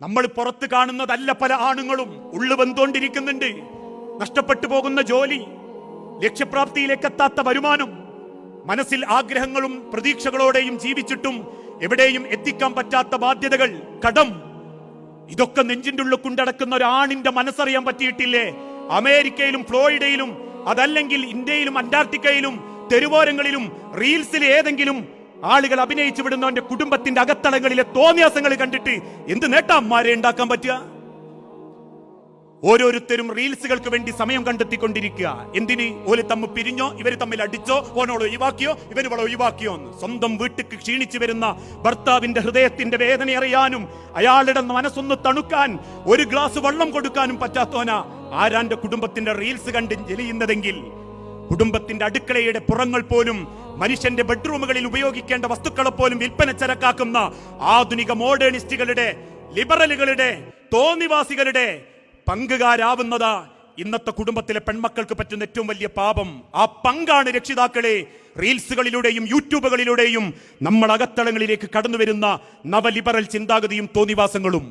നമ്മൾ പുറത്ത് കാണുന്നതല്ല പല ആണുങ്ങളും. ഉള്ളു വന്നുകൊണ്ടിരിക്കുന്നുണ്ട് നഷ്ടപ്പെട്ടു പോകുന്ന ജോലി ലക്ഷ്യപ്രാപ്തിയിലേക്ക് എത്താത്ത വരുമാനം മനസ്സിൽ ആഗ്രഹങ്ങളും പ്രതീക്ഷകളോടെയും ജീവിച്ചിട്ടും എവിടെയും എത്തിക്കാൻ പറ്റാത്ത ബാധ്യതകൾ കടം. ഇതൊക്കെ നെഞ്ചിന്റെ ഉള്ളിൽ കൊണ്ടടക്കുന്ന ഒരാണിന്റെ മനസ്സറിയാൻ പറ്റിയിട്ടില്ലേ? അമേരിക്കയിലും ഫ്ലോറിഡയിലും അതല്ലെങ്കിൽ ഇന്ത്യയിലും അന്റാർട്ടിക്കയിലും തെരുവോരങ്ങളിലും റീൽസിൽ ഏതെങ്കിലും ആളുകൾ അഭിനയിച്ചു വിടുന്നവന്റെ കുടുംബത്തിന്റെ അകത്തളങ്ങളിലെ തോന്നിയാസങ്ങൾ കണ്ടിട്ട് എന്ത് നേട്ടാന്മാരെ ഉണ്ടാക്കാൻ പറ്റുക? ഓരോരുത്തരും റീൽസുകൾക്ക് വേണ്ടി സമയം കണ്ടെത്തിക്കൊണ്ടിരിക്കുക. എന്തിന്? ഓൽ തമ്മിൽ പിരിഞ്ഞോ ഇവർ തമ്മിൽ അടിച്ചോ ഓനോട് ഒഴിവാക്കിയോ ഇവർ ഇവളെ ഒഴിവാക്കിയോ എന്ന്. സ്വന്തം വീട്ടിക്ക് ക്ഷീണിച്ചു വരുന്ന ഭർത്താവിന്റെ ഹൃദയത്തിന്റെ വേദന അറിയാനും അയാളുടെ മനസ്സൊന്ന് തണുക്കാൻ ഒരു ഗ്ലാസ് വെള്ളം കൊടുക്കാനും പറ്റാത്തോന ആരാന്റെ കുടുംബത്തിന്റെ റീൽസ് കണ്ട് ജലിയുന്നതെങ്കിൽ കുടുംബത്തിന്റെ അടുക്കളയുടെ പുറങ്ങൾ പോലും മനുഷ്യന്റെ ബെഡ്റൂമുകളിൽ ഉപയോഗിക്കേണ്ട വസ്തുക്കളെ പോലും വിൽപ്പന ചരക്കാക്കുന്ന ആധുനിക മോഡേണിസ്റ്റുകളുടെ ലിബറലുകളുടെ തോന്നിവാസികളുടെ പങ്കുകാരാവുന്നത് ഇന്നത്തെ കുടുംബത്തിലെ പെൺമക്കൾക്ക് പറ്റുന്ന ഏറ്റവും വലിയ പാപം. ആ പങ്കാണ് രക്ഷിതാക്കളെ റീൽസുകളിലൂടെയും യൂട്യൂബുകളിലൂടെയും നമ്മൾ അകത്തളങ്ങളിലേക്ക് കടന്നു വരുന്ന നവലിബറൽ ചിന്താഗതിയും തോന്നിവാസങ്ങളും.